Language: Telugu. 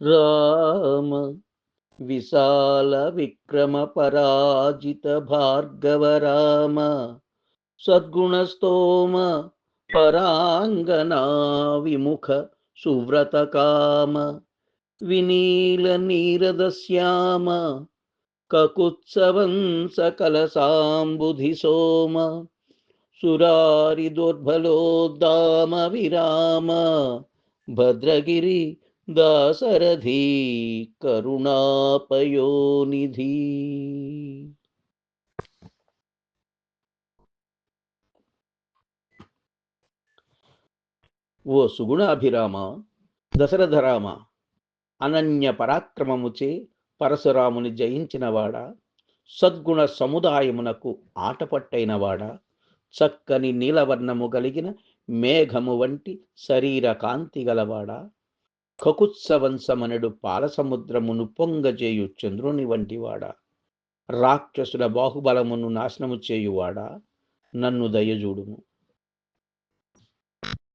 రామ విశాల విక్రమ పరాజిత భార్గవ రామ సద్గుణస్తోమ పరాంగనా విముఖ సువ్రత కామ వినీల నీరద శ్యామ కకుత్సవం సకల సాంబుధి సోమ సురారి దుర్బలోద్దామ విరామ భద్రగిరి దాసరథీ కరుణాపయోనిధి. ఓ సుగుణాభిరామ దశరథరామ అనన్య పరాక్రమముచే పరశురాముని జయించినవాడా సద్గుణ సముదాయమునకు ఆటపట్టైనవాడా చక్కని నీలవర్ణము కలిగిన మేఘము వంటి శరీర కాంతి గలవాడా. కకుత్సవంశమనుడు పాలసముద్రమును పొంగజేయు చంద్రుని వంటివాడా. రాక్షసుల బాహుబలమును నాశనము చేయువాడా. నన్ను దయజూడుము.